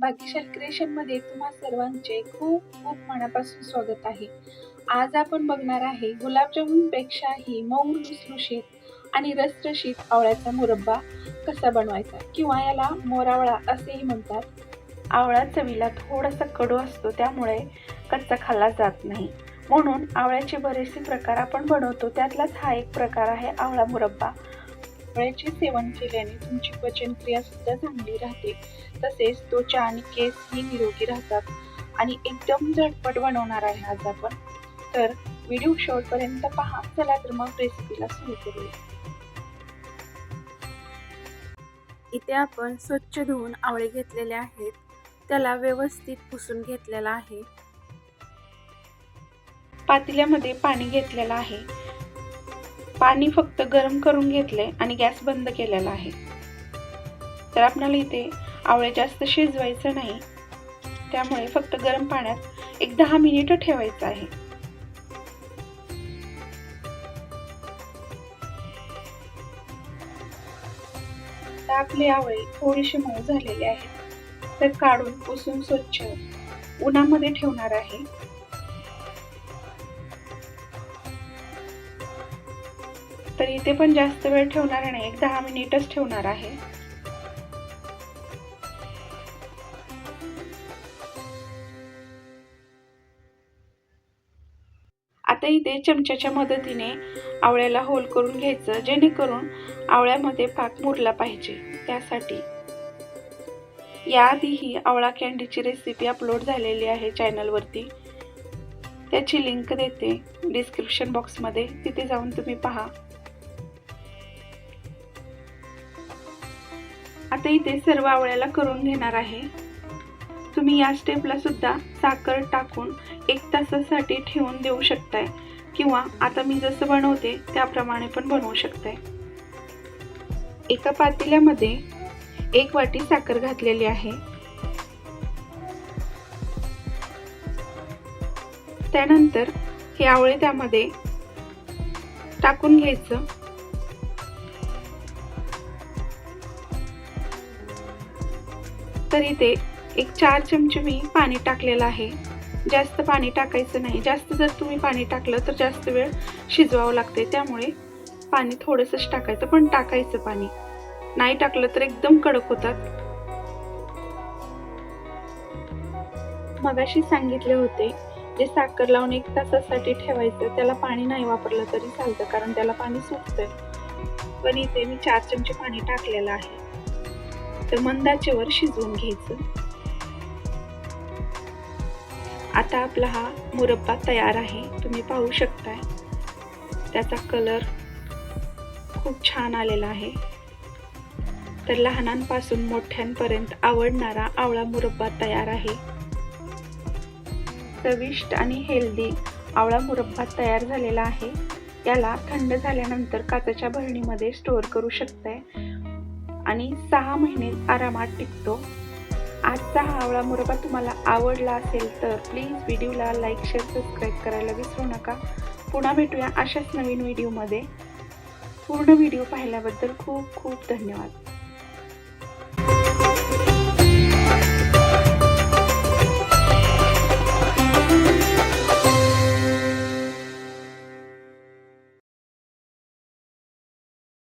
भाग्यशाली क्रिएशनमध्ये तुम्हा सर्वांचे खूप खूप मनापासून स्वागत आहे. आज आपण बघणार आहे गुलाबजामुनपेक्षाही मऊ लुसलुशीत आणि रसरशीत आवळ्याचा मुरब्बा कसा बनवायचा? किंवा याला मोरावळा असेही म्हणतात. आवळा चवीला थोडासा कडू असतो त्यामुळे कच्चा खाल्ला जात नाही. म्हणून आवळ्याचे बरेचसे प्रकार आपण बनवतो त्यातलाच हा एक प्रकार आहे आवळा मुरब्बा. आवळ्याचे सेवन केल्याने तुमची पचनक्रिया सुद्धा चांगली राहते. तसेच त्वचा आणि केस ही निरोगी राहतात. आणि एकदम झटपट बनवणार आहे आज आपण. तर व्हिडिओ शेवटपर्यंत पहा. चला तर मग रेसिपीला सुरू करूया. इथे आपण स्वच्छ धुवून आवळे घेतलेले आहेत. त्याला व्यवस्थित पुसून घेतलेला आहे. पातेल्यामध्ये पाणी घेतलेलं आहे. पाणी फक्त गरम करून घेतले आणि गॅस बंद केलेला आहे. तर आपल्याला इथे आवळे जास्त शिजवायचं नाही. त्यामुळे फक्त गरम पाण्यात एक दहा मिनिट ठेवायचं आहे. आपले आवळे थोडेसे मऊ झालेले आहेत. तर काढून पुसून स्वच्छ उन्हामध्ये ठेवणार आहे. तर इथे पण जास्त वेळ ठेवणार नाही. एक दहा मिनिटच ठेवणार आहे. आता इथे चमच्याच्या मदतीने आवळ्याला होल करून घ्यायचं जेणेकरून आवळ्यामध्ये पाक मुरला पाहिजे. त्यासाठी याआधीही आवळा कॅन्डीची रेसिपी अपलोड झालेली आहे चॅनलवरती त्याची लिंक देते डिस्क्रिप्शन बॉक्समध्ये तिथे जाऊन तुम्ही पहा. आता इथे सर्व आवळ्याला करून घेणार आहे. तुम्ही या स्टेपला सुद्धा साखर टाकून एक तासासाठी ठेवून देऊ शकताय. किंवा आता मी जसं बनवते त्याप्रमाणे पण बनवू शकताय. एका पातेल्यामध्ये एक वाटी साखर घातलेली आहे. त्यानंतर हे आवळे त्यामध्ये टाकून घ्यायचं. तर इथे एक चार चमचे मी पाणी टाकलेलं आहे. जास्त पाणी टाकायचं नाही. जास्त जर तुम्ही पाणी टाकलं तर जास्त वेळ शिजवावं लागते त्यामुळे पाणी थोडंसंच टाकायचं पण टाकायचं पाणी. नाही टाकलं तर एकदम कडक होतात. मगाशी सांगितले होते जे साखर लावून एक तासासाठी ठेवायचं त्याला पाणी नाही वापरलं तरी चालतं कारण त्याला पाणी सुटतंय. पण इथे मी चार चमचे पाणी टाकलेलं आहे. तर मंदाचेवर शिजवून घ्यायचं. आता आपला हा मुरब्बा तयार आहे. तुम्ही पाहू शकताय. त्याचा कलर खूप छान आलेला आहे. तर लहानांपासून मोठ्यांपर्यंत आवडणारा आवळा मुरब्बा तयार आहे. चविष्ट आणि हेल्दी आवळा मुरब्बा तयार झालेला आहे. याला थंड झाल्यानंतर काचेच्या भरणीमध्ये स्टोअर करू शकताय. आणि सहा महिने आरामात टिकतो. आजचा हा आवळा मुरबा तुम्हाला आवडला असेल तर प्लीज व्हिडिओला लाईक शेअर सबस्क्राईब करायला विसरू नका. पुन्हा भेटूया अशाच नवीन व्हिडिओमध्ये. पूर्ण व्हिडिओ पाहिल्याबद्दल खूप खूप धन्यवाद.